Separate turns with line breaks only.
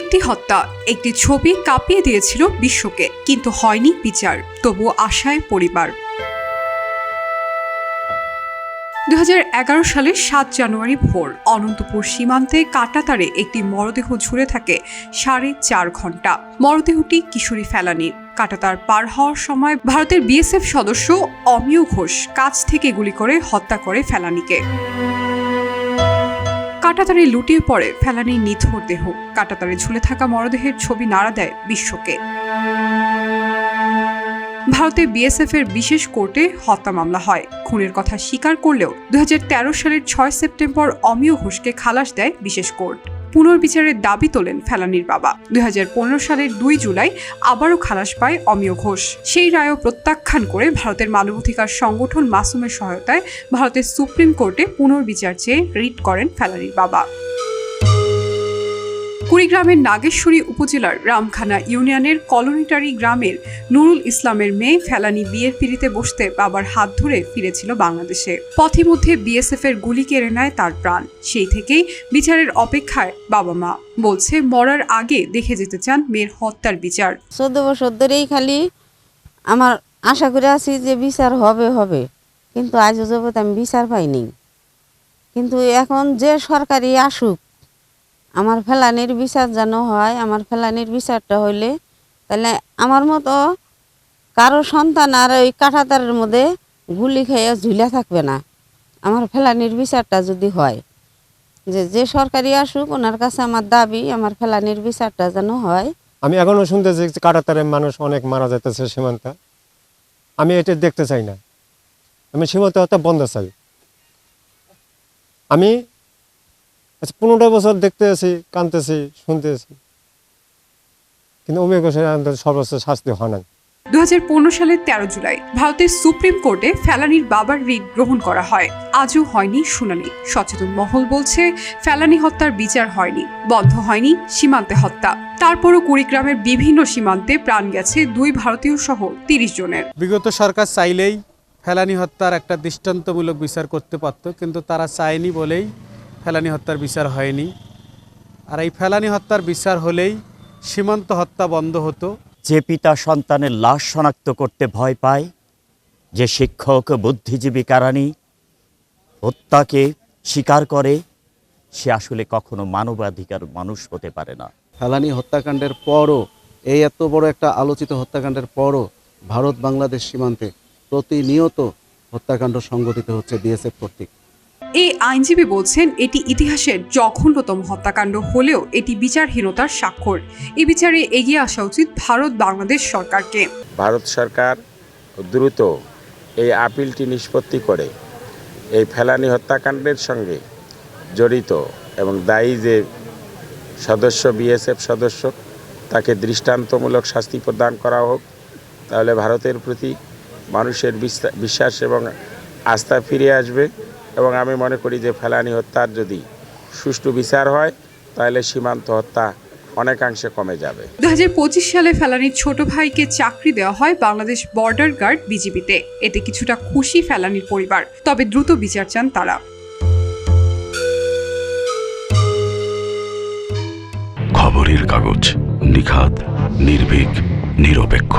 একটি হত্যা। একটি ছবি কাঁপিয়ে দিয়েছিল বিশ্বকে, কিন্তু হয়নি বিচার তবু আশায় পরিবার। দু হাজার এগারো সালের সাত জানুয়ারি ভোর, অনন্তপুর সীমান্তে কাটাতারে একটি মরদেহ ঝুলে থাকে সাড়ে চার ঘণ্টা। মরদেহটি কিশোরী ফেলানি। কাটাতার পার হওয়ার সময় ভারতের বিএসএফ সদস্য অমিয় ঘোষ কাছ থেকে গুলি করে হত্যা করে ফেলানিকে। কাটাতারে লুটিয়ে পড়ে ফেলানির নিথর দেহ। কাটাতারে ঝুলে থাকা মরদেহের ছবি নাড়া দেয় বিশ্বকে। ভারতে বিএসএফ এর বিশেষ কোর্টে হত্যা মামলা হয়। খুনের কথা স্বীকার করলেও দু হাজার তেরো সালের ছয় সেপ্টেম্বর অমিয় ঘোষকে খালাস দেয় বিশেষ কোর্ট। পুনর্বিচারের দাবি তোলেন ফেলানির বাবা। দুই হাজার পনেরো সালের দুই জুলাই আবারও খালাস পায় অমিয় ঘোষ। সেই রায়ও প্রত্যাখ্যান করে ভারতের মানবাধিকার সংগঠন মাসুমের সহায়তায় ভারতের সুপ্রিম কোর্টে পুনর্বিচার চেয়ে রিট করেন ফেলানির বাবা। কুড়িগ্রামের নাগেশ্বরী উপজেলার রামখানা ইউনিয়নের কলোনিটারি গ্রামের নুরুল ইসলামের মেয়ে ফেলানি বিয়ের পিড়িতে বসতে বাবার হাত ধরে ফিরেছিল বাংলাদেশে। পথে মধ্যে বিএসএফ এর গুলি কেড়ে নেয় তার প্রাণ। সেই থেকেই বিচারের অপেক্ষায় বাবা মা। বলছে, মরার আগে দেখে যেতে চান মেয়ের হত্যার বিচার।
চোদ্দ বছর ধরেই খালি আমার আশা করে আছি যে বিচার হবে হবে। কিন্তু আজও যাবত আমি বিচার পাইনি। কিন্তু এখন যে সরকারি আসুক আমার ফেলানির বিচার যেন হয়, আমার ফেলানির বিচারটা হইলে তাহলে আমার মতো কারও সন্তান আর ওই কাঁটাতারের মধ্যে গুলি খেয়ে ঝুলে থাকবে না। আমার ফেলানির বিচারটা যদি হয়, যে যে সরকারি আসুক, ওনার কাছে আমার দাবি, আমার ফেলানির বিচারটা যেন হয়।
আমি এখনও শুনতেছি কাটাতারের মানুষ অনেক মারা যাইতেছে সীমান্তে। আমি এটা দেখতে চাই না। আমি সীমান্ত হত্যা বন্ধ চাই। আমি আচ্ছা পনেরোটা বছর দেখতে আছি কানতেছি শুনতেছি কিন্তু অমিয় ঘোষের আন্দোলন সর্বোচ্চ শাস্তি হয় না
দু সালের তেরো জুলাই ভারতের সুপ্রিম কোর্টে ফেলানির বাবার রিট গ্রহণ করা হয়। আজও হয়নি শুনানি। সচেতন মহল বলছে ফেলানি হত্যার বিচার হয়নি বন্ধ হয়নি সীমান্তে হত্যা। তারপরও কুড়িগ্রামের বিভিন্ন সীমান্তে প্রাণ গেছে দুই ভারতীয় সহ তিরিশ জনের।
বিগত সরকার চাইলেই ফেলানি হত্যার একটা দৃষ্টান্তমূলক বিচার করতে পারত কিন্তু তারা চায়নি বলেই ফেলানি হত্যার বিচার হয়নি। আর এই ফেলানি হত্যার বিচার হলেই সীমান্ত হত্যা বন্ধ হতো।
যে পিতা সন্তানের লাশ শনাক্ত করতে ভয় পায় যে শিক্ষক বুদ্ধিজীবী কারানি হত্যাকে স্বীকার করে সে আসলে কখনো মানবাধিকার মানুষ হতে পারে না।
ফেলানি হত্যাকাণ্ডের পরও এই এত বড় একটা আলোচিত হত্যাকাণ্ডের পরও ভারত বাংলাদেশ সীমান্তে প্রতিনিয়ত হত্যাকাণ্ড সংঘটিত হচ্ছে বিএসএফ কর্তৃক।
এই আইনজীবী বলছেন, এটি ইতিহাসের জঘন্যতম হত্যাকাণ্ড হলেও এটি বিচারহীনতার স্বাক্ষর। এই বিচারে এগিয়ে আসা উচিত ভারত বাংলাদেশ সরকারকে।
ভারত সরকার দ্রুত এই আপিলটি নিষ্পত্তি করে। এই ফেলানি হত্যাকাণ্ডের সঙ্গে জড়িত এবং দায়ী যে সদস্য, বিএসএফ সদস্য, তাকে দৃষ্টান্তমূলক শাস্তি প্রদান করা হোক, তাহলে ভারতের প্রতি মানুষের বিশ্বাস এবং আস্থা ফিরে আসবে। এবং আমি মনে করি যে ফেলানি হত্যার যদি সুষ্ঠু বিচার হয় তাহলে সীমান্ত হত্যা অনেকাংশে কমে যাবে।
দু হাজার পঁচিশ সালে ফেলানির ছোট ভাইকে চাকরি দেওয়া হয় বাংলাদেশ বর্ডার গার্ড বিজিবিতে। এতে কিছুটা খুশি ফেলানির পরিবার তবে দ্রুত বিচার চান তারা।
খবরের কাগজ নিখাত নির্ভীক নিরপেক্ষ।